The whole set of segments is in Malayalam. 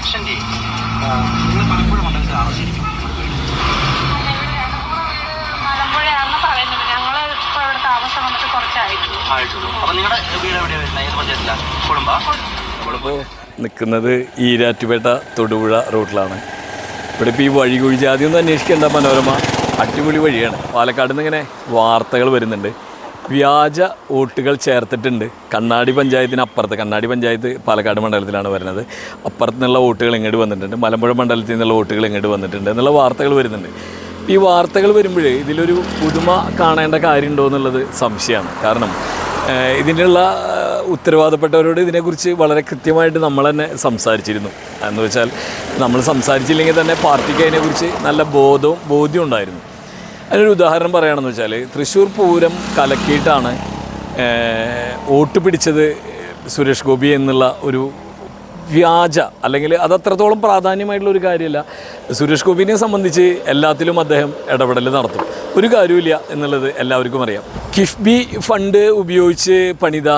ഇലക്ഷന്റെ ഇന്ന് പലപ്പോഴും മണ്ഡലത്തിൽ ആവശ്യം നിങ്ങളുടെ വീട് എവിടെയാണ് വരുന്നത് ഏത് പഞ്ചായത്തിലാണ് കുടുംബ? നമ്മളിപ്പോൾ നിൽക്കുന്നത് ഈരാറ്റുപേട്ട തൊടുപുഴ റൂട്ടിലാണ്. ഇവിടെ ഇപ്പോൾ ഈ വഴി കുഴി ആദ്യം ഒന്നും അന്വേഷിക്കേണ്ട മനോരമ. അടിപൊളി വഴിയാണ്. പാലക്കാട് നിന്ന് ഇങ്ങനെ വാർത്തകൾ വരുന്നുണ്ട്. വ്യാജ വോട്ടുകൾ ചേർത്തിട്ടുണ്ട്. കണ്ണാടി പഞ്ചായത്തിന് അപ്പുറത്ത് കണ്ണാടി പഞ്ചായത്ത് പാലക്കാട് മണ്ഡലത്തിലാണ് വരുന്നത്. അപ്പുറത്ത് നിന്നുള്ള വോട്ടുകൾ ഇങ്ങോട്ട് വന്നിട്ടുണ്ട്. മലമ്പുഴ മണ്ഡലത്തിൽ നിന്നുള്ള വോട്ടുകൾ ഇങ്ങോട്ട് വന്നിട്ടുണ്ട് എന്നുള്ള വാർത്തകൾ വരുന്നുണ്ട്. ഈ വാർത്തകൾ വരുമ്പോഴേ ഇതിലൊരു പുതുമ കാണേണ്ട കാര്യമുണ്ടോ എന്നുള്ളത് സംശയമാണ്. കാരണം ഇതിനുള്ള ഉത്തരവാദപ്പെട്ടവരോട് ഇതിനെക്കുറിച്ച് വളരെ കൃത്യമായിട്ട് നമ്മൾ തന്നെ സംസാരിച്ചിരുന്നു. എന്ന് വെച്ചാൽ നമ്മൾ സംസാരിച്ചില്ലെങ്കിൽ തന്നെ പാർട്ടിക്ക് അതിനെക്കുറിച്ച് നല്ല ബോധവും ബോധ്യം ഉണ്ടായിരുന്നു. അതിനൊരു ഉദാഹരണം പറയുകയാണെന്ന് വെച്ചാൽ തൃശ്ശൂർ പൂരം കലക്കിയിട്ടാണ് വോട്ട് പിടിച്ചത് സുരേഷ് ഗോപി എന്നുള്ള ഒരു വ്യാജ അല്ലെങ്കിൽ അത് അത്രത്തോളം പ്രാധാന്യമായിട്ടുള്ള ഒരു കാര്യമല്ല. സുരേഷ് ഗോപിനെ സംബന്ധിച്ച് എല്ലാത്തിലും അദ്ദേഹം ഇടപെടൽ നടത്തും. ഒരു കാര്യമില്ല എന്നുള്ളത് എല്ലാവർക്കും അറിയാം. കിഫ്ബി ഫണ്ട് ഉപയോഗിച്ച് പണിത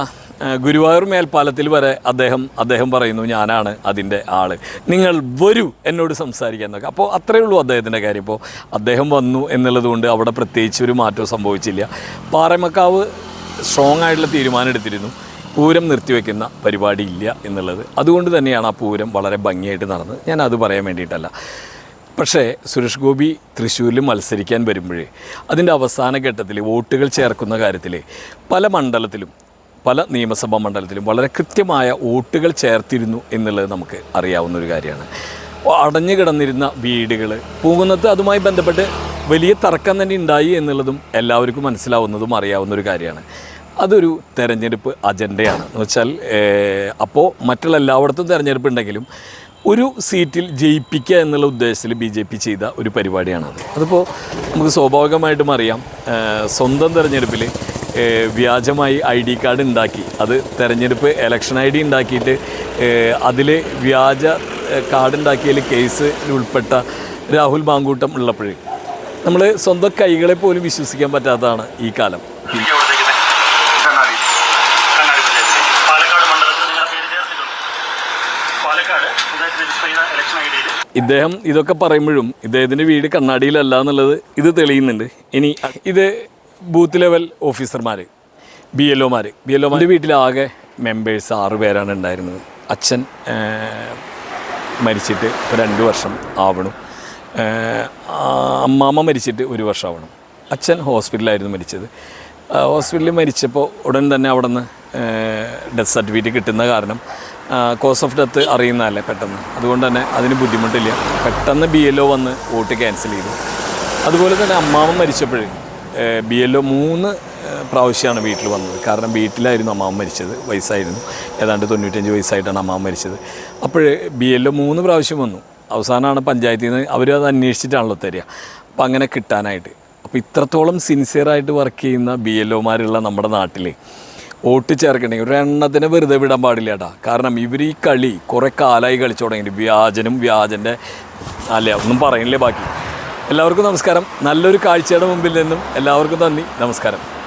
ഗുരുവായൂർ മേൽപ്പാലത്തിൽ വരെ അദ്ദേഹം അദ്ദേഹം പറയുന്നു ഞാനാണ് അതിന്റെ ആൾ. നിങ്ങൾ വരൂ എന്നോട് സംസാരിക്കാൻ എന്നൊക്കെ അപ്പോൾ അത്രയേ ഉള്ളൂ അദ്ദേഹത്തിന്റെ കാര്യം. ഇപ്പോൾ അദ്ദേഹം വന്നു എന്നുള്ളതുകൊണ്ട് അവിടെ പ്രത്യേകിച്ച് ഒരു മാറ്റവും സംഭവിച്ചില്ല. പാറമക്കാവ് സ്ട്രോങ് ആയിട്ടുള്ള തീരുമാനം എടുത്തിരുന്നു. പൂരം നിർത്തിവെക്കുന്ന പരിപാടി ഇല്ല എന്നുള്ളത്. അതുകൊണ്ട് തന്നെയാണ് ആ പൂരം വളരെ ഭംഗിയായിട്ട് നടന്നത്. ഞാൻ അത് പറയാൻ വേണ്ടിയിട്ടല്ല. പക്ഷേ സുരേഷ് ഗോപി തൃശ്ശൂരിൽ മത്സരിക്കാൻ വരുമ്പോഴേ അതിന്റെ അവസാന ഘട്ടത്തിൽ വോട്ടുകൾ ചേർക്കുന്ന കാര്യത്തിൽ പല മണ്ഡലത്തിലും പല നിയമസഭാ മണ്ഡലത്തിലും വളരെ കൃത്യമായ വോട്ടുകൾ ചേർത്തിരുന്നു എന്നുള്ളത് നമുക്ക് അറിയാവുന്ന ഒരു കാര്യമാണ്. അടഞ്ഞു കിടന്നിരുന്ന വീടുകൾ പൂങ്കുന്നത്ത് അതുമായി ബന്ധപ്പെട്ട് വലിയ തർക്കം തന്നെ ഉണ്ടായി എന്നുള്ളതും എല്ലാവർക്കും മനസ്സിലാവുന്നതും അറിയാവുന്ന ഒരു കാര്യമാണ്. അതൊരു തെരഞ്ഞെടുപ്പ് അജണ്ടയാണ്. എന്ന് വെച്ചാൽ അപ്പോൾ മറ്റുള്ള എല്ലായിടത്തും തെരഞ്ഞെടുപ്പ് ഉണ്ടെങ്കിലും ഒരു സീറ്റിൽ ജയിപ്പിക്കുക എന്നുള്ള ഉദ്ദേശത്തിൽ ബി ജെ പി ചെയ്ത ഒരു പരിപാടിയാണത്. അതിപ്പോൾ നമുക്ക് സ്വാഭാവികമായിട്ടും അറിയാം സ്വന്തം തെരഞ്ഞെടുപ്പിൽ വ്യാജമായി ഐ ഡി കാർഡ് ഉണ്ടാക്കി. അത് തെരഞ്ഞെടുപ്പ് ഇലക്ഷൻ ഐ ഡി ഉണ്ടാക്കിയിട്ട് അതിൽ വ്യാജ കാർഡ് ഉണ്ടാക്കിയതിൽ കേസിൽ ഉൾപ്പെട്ട രാഹുൽ മാങ്കൂട്ടം ഉള്ളപ്പോഴേ. നമ്മൾ സ്വന്തം കൈകളെ പോലും വിശ്വസിക്കാൻ പറ്റാത്തതാണ് ഈ കാലം. ഇദ്ദേഹം ഇതൊക്കെ പറയുമ്പോഴും ഇദ്ദേഹത്തിന്റെ വീട് കണ്ണാടിയിലല്ല എന്നുള്ളത് ഇത് തെളിയുന്നുണ്ട്. ഇനി ഇത് ബൂത്ത് ലെവൽ ഓഫീസർമാർ ബി എൽ ഒമാർ ബി എൽ ഒമാരുടെ വീട്ടിലാകെ മെമ്പേഴ്സ് ആറ് പേരാണ് ഉണ്ടായിരുന്നത്. അച്ഛൻ മരിച്ചിട്ട് രണ്ട് വർഷം ആവണം. അമ്മാമ്മ മരിച്ചിട്ട് ഒരു വർഷം ആവണം. അച്ഛൻ ഹോസ്പിറ്റലായിരുന്നു മരിച്ചത്. ഹോസ്പിറ്റലിൽ മരിച്ചപ്പോൾ ഉടൻ തന്നെ അവിടെ നിന്ന് ഡെത്ത് സർട്ടിഫിക്കറ്റ് കിട്ടുന്ന കാരണം കോസ് ഓഫ് ഡെത്ത് അറിയുന്നതല്ലേ പെട്ടെന്ന്. അതുകൊണ്ട് തന്നെ അതിന് ബുദ്ധിമുട്ടില്ല. പെട്ടെന്ന് ബി എൽ ഒ വന്ന് വോട്ട് ക്യാൻസൽ ചെയ്തു. അതുപോലെ തന്നെ അമ്മാവൻ മരിച്ചപ്പോൾ ബി എൽ ഒ മൂന്ന് പ്രാവശ്യമാണ് വീട്ടിൽ വന്നത്. കാരണം വീട്ടിലായിരുന്നു അമ്മാവൻ മരിച്ചത് വയസ്സായിരുന്നു. ഏതാണ്ട് തൊണ്ണൂറ്റഞ്ച് വയസ്സായിട്ടാണ് അമ്മാവൻ മരിച്ചത്. അപ്പോൾ ബി എൽ ഒ മൂന്ന് പ്രാവശ്യം വന്നു. അവസാനമാണ് പഞ്ചായത്തിൽ നിന്ന് അവരത് അന്വേഷിച്ചിട്ടാണല്ലോ തരിക. അപ്പോൾ അങ്ങനെ കിട്ടാനായിട്ട്. അപ്പോൾ ഇത്രത്തോളം സിൻസിയറായിട്ട് വർക്ക് ചെയ്യുന്ന ബി എൽ ഒമാരുള്ള നമ്മുടെ നാട്ടിൽ വോട്ട് ചേർക്കണമെങ്കിൽ ഒരു എണ്ണത്തിനെ വെറുതെ വിടാൻ പാടില്ല കേട്ടാ കാരണം ഇവർ ഈ കളി കുറേ കാലമായി കളിച്ചു തുടങ്ങിയിട്ട് വ്യാജനും വ്യാജന്റെ അല്ലേ ഒന്നും പറയുന്നില്ലേ ബാക്കി? എല്ലാവർക്കും നമസ്കാരം. നല്ലൊരു കാഴ്ചയുടെ മുമ്പിൽ നിന്നും എല്ലാവർക്കും നന്ദി. നമസ്കാരം.